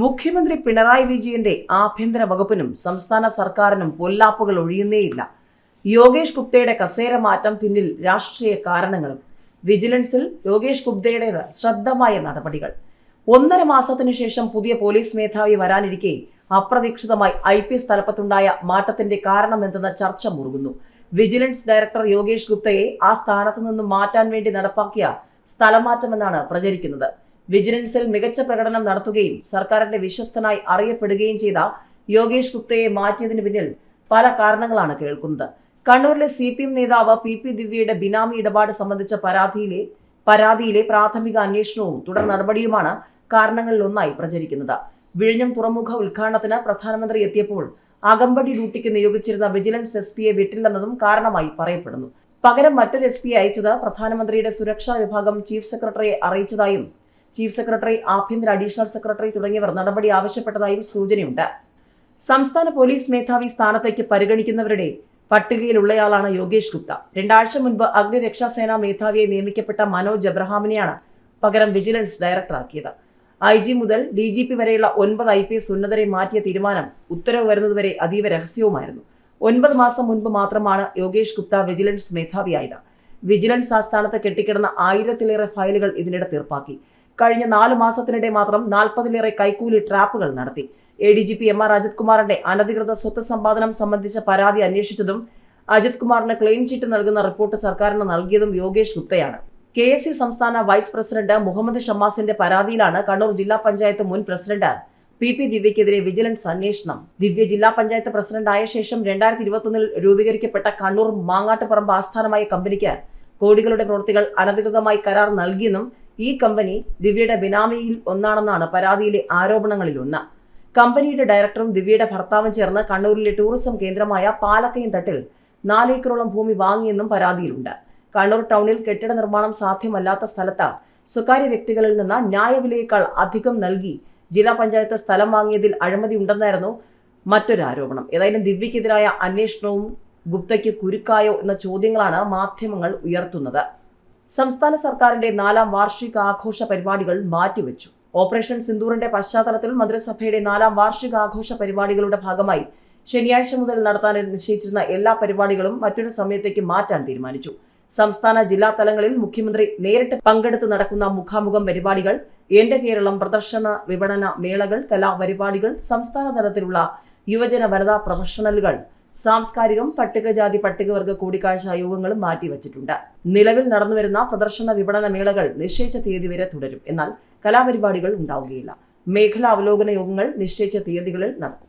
മുഖ്യമന്ത്രി പിണറായി വിജയന്റെ ആഭ്യന്തര വകുപ്പിനും സംസ്ഥാന സർക്കാരിനും പൊല്ലാപ്പുകൾ ഒഴിയുന്നേയില്ല. യോഗേഷ് ഗുപ്തയുടെ കസേര മാറ്റം പിന്നിൽ രാഷ്ട്രീയ കാരണങ്ങളും. വിജിലൻസിൽ യോഗേഷ് ഗുപ്തയുടേത് ശ്രദ്ധമായ നടപടികൾ. ഒന്നര മാസത്തിനു ശേഷം പുതിയ പോലീസ് മേധാവി വരാനിരിക്കെ അപ്രതീക്ഷിതമായി ഐ പി എസ് തലപ്പത്തുണ്ടായ മാറ്റത്തിന്റെ കാരണമെന്തെന്ന ചർച്ച മുറുകുന്നു. വിജിലൻസ് ഡയറക്ടർ യോഗേഷ് ഗുപ്തയെ ആ സ്ഥാനത്ത് നിന്നും മാറ്റാൻ വേണ്ടി നടപ്പാക്കിയ സ്ഥലമാറ്റമെന്നാണ് പ്രചരിക്കുന്നത്. വിജിലൻസിൽ മികച്ച പ്രകടനം നടത്തുകയും സർക്കാരിന്റെ വിശ്വസ്തനായി അറിയപ്പെടുകയും ചെയ്ത യോഗേഷ് ഗുപ്തയെ മാറ്റിയതിന് പിന്നിൽ പല കാരണങ്ങളാണ് കേൾക്കുന്നത്. കണ്ണൂരിലെ സി പി എം നേതാവ് പി പി ദിവ്യയുടെ ബിനാമി ഇടപാട് സംബന്ധിച്ച പരാതിയിലെ പരാതിയിലെ പ്രാഥമിക അന്വേഷണവും തുടർ നടപടിയുമാണ് കാരണങ്ങളിലൊന്നായി പ്രചരിക്കുന്നത്. വിഴിഞ്ഞം തുറമുഖ ഉദ്ഘാടനത്തിന് പ്രധാനമന്ത്രി എത്തിയപ്പോൾ അകമ്പടി ഡ്യൂട്ടിക്ക് നിയോഗിച്ചിരുന്ന വിജിലൻസ് എസ് പിയെ വിട്ടില്ലെന്നതും കാരണമായി പറയപ്പെടുന്നു. പകരം മറ്റൊരു എസ് പി അയച്ചത് പ്രധാനമന്ത്രിയുടെ സുരക്ഷാ വിഭാഗം ചീഫ് സെക്രട്ടറിയെ അറിയിച്ചതായും ചീഫ് സെക്രട്ടറി ആഭ്യന്തര അഡീഷണൽ സെക്രട്ടറി തുടങ്ങിയവർ നടപടി ആവശ്യപ്പെട്ടതായും സൂചനയുണ്ട്. സംസ്ഥാന പോലീസ് മേധാവി സ്ഥാനത്തേക്ക് പരിഗണിക്കുന്നവരുടെ പട്ടികയിലുള്ളയാളാണ് യോഗേഷ് ഗുപ്ത. രണ്ടാഴ്ച മുൻപ് അഗ്നിരക്ഷാസേന മേധാവിയെ നിയമിക്കപ്പെട്ട മനോജ് എബ്രഹാമിനെയാണ് പകരം വിജിലൻസ് ഡയറക്ടറാക്കിയത്. ഐ ജി മുതൽ ഡി ജി പി വരെയുള്ള ഒൻപത് ഐ പി എസ് ഉന്നതരെ മാറ്റിയ തീരുമാനം ഉത്തരവ് വരുന്നതുവരെ അതീവ രഹസ്യവുമായിരുന്നു. ഒൻപത് മാസം മുൻപ് മാത്രമാണ് യോഗേഷ് ഗുപ്ത വിജിലൻസ് മേധാവിയായത്. വിജിലൻസ് ആസ്ഥാനത്ത് കെട്ടിക്കിടന്ന ആയിരത്തിലേറെ ഫയലുകൾ ഇതിനിടെ തീർപ്പാക്കി. കഴിഞ്ഞ നാല് മാസത്തിനിടെ മാത്രം നാൽപ്പതിലേറെ കൈക്കൂലി ട്രാപ്പുകൾ നടത്തി. A D G P M R Ajith കുമാറിന്റെ അനധികൃത സ്വത്ത് സമ്പാദനം സംബന്ധിച്ച പരാതി അന്വേഷിച്ചതും അജിത് കുമാറിന് ക്ലെയിം ചീറ്റ് നൽകുന്ന റിപ്പോർട്ട് സർക്കാരിന് നൽകിയതും യോഗേഷ് ഗുപ്തയാണ്. കെ എസ് യു സംസ്ഥാന വൈസ് പ്രസിഡന്റ് മുഹമ്മദ് ഷമ്മാസിന്റെ പരാതിയിലാണ് കണ്ണൂർ ജില്ലാ പഞ്ചായത്ത് മുൻ പ്രസിഡന്റ് പി പി ദിവ്യക്കെതിരെ വിജിലൻസ് അന്വേഷണം. ദിവ്യ ജില്ലാ പഞ്ചായത്ത് പ്രസിഡന്റായ ശേഷം രണ്ടായിരത്തി ഇരുപത്തൊന്നിൽ രൂപീകരിക്കപ്പെട്ട കണ്ണൂർ മാങ്ങാട്ടുപറമ്പ് ആസ്ഥാനമായ കമ്പനിക്ക് കോടികളുടെ പ്രവൃത്തികൾ അനധികൃതമായി കരാർ നൽകിയെന്നും ഈ കമ്പനി ദിവ്യയുടെ ബിനാമിയിൽ ഒന്നാണെന്നാണ് പരാതിയിലെ ആരോപണങ്ങളിൽ ഒന്ന്. കമ്പനിയുടെ ഡയറക്ടറും ദിവ്യയുടെ ഭർത്താവും ചേർന്ന് കണ്ണൂരിലെ ടൂറിസം കേന്ദ്രമായ പാലക്കയം തട്ടിൽ നാലേക്കറോളം ഭൂമി വാങ്ങിയെന്നും പരാതിയിലുണ്ട്. കണ്ണൂർ ടൗണിൽ കെട്ടിട നിർമ്മാണം സാധ്യമല്ലാത്ത സ്ഥലത്ത് സ്വകാര്യ വ്യക്തികളിൽ നിന്ന് ന്യായവിലയേക്കാൾ അധികം നൽകി ജില്ലാ പഞ്ചായത്ത് സ്ഥലം വാങ്ങിയതിൽ അഴിമതി ഉണ്ടെന്നായിരുന്നു മറ്റൊരു ആരോപണം. ഏതായാലും ദിവ്യക്കെതിരായ അന്വേഷണവും ഗുപ്തയ്ക്ക് കുരുക്കായോ എന്ന ചോദ്യങ്ങളാണ് മാധ്യമങ്ങൾ ഉയർത്തുന്നത്. സംസ്ഥാന സർക്കാരിന്റെ നാലാം വാർഷിക ആഘോഷ പരിപാടികൾ മാറ്റിവെച്ചു. ഓപ്പറേഷൻ സിന്ദൂറിന്റെ പശ്ചാത്തലത്തിൽ മന്ത്രിസഭയുടെ നാലാം വാർഷിക ആഘോഷ പരിപാടികളുടെ ഭാഗമായി ശനിയാഴ്ച മുതൽ നടത്താൻ നിശ്ചയിച്ചിരുന്ന എല്ലാ പരിപാടികളും മറ്റൊരു സമയത്തേക്ക് മാറ്റാൻ തീരുമാനിച്ചു. സംസ്ഥാന ജില്ലാ തലങ്ങളിൽ മുഖ്യമന്ത്രി നേരിട്ട് പങ്കെടുത്ത് നടക്കുന്ന മുഖാമുഖം പരിപാടികൾ എന്റെ കേരളം പ്രദർശന വിപണന മേളകൾ കലാപരിപാടികൾ സംസ്ഥാന തലത്തിലുള്ള യുവജന വനിതാ പ്രൊഫഷണലുകൾ സാംസ്കാരികം പട്ടികജാതി പട്ടികവർഗ കൂടിക്കാഴ്ച യോഗങ്ങളും മാറ്റിവച്ചിട്ടുണ്ട്. നിലവിൽ നടന്നുവരുന്ന പ്രദർശന വിപണന മേളകൾ നിശ്ചയിച്ച തീയതി വരെ തുടരും. എന്നാൽ കലാപരിപാടികൾ ഉണ്ടാവുകയില്ല. മേഖലാ അവലോകന യോഗങ്ങൾ നിശ്ചയിച്ച തീയതികളിൽ നടക്കും.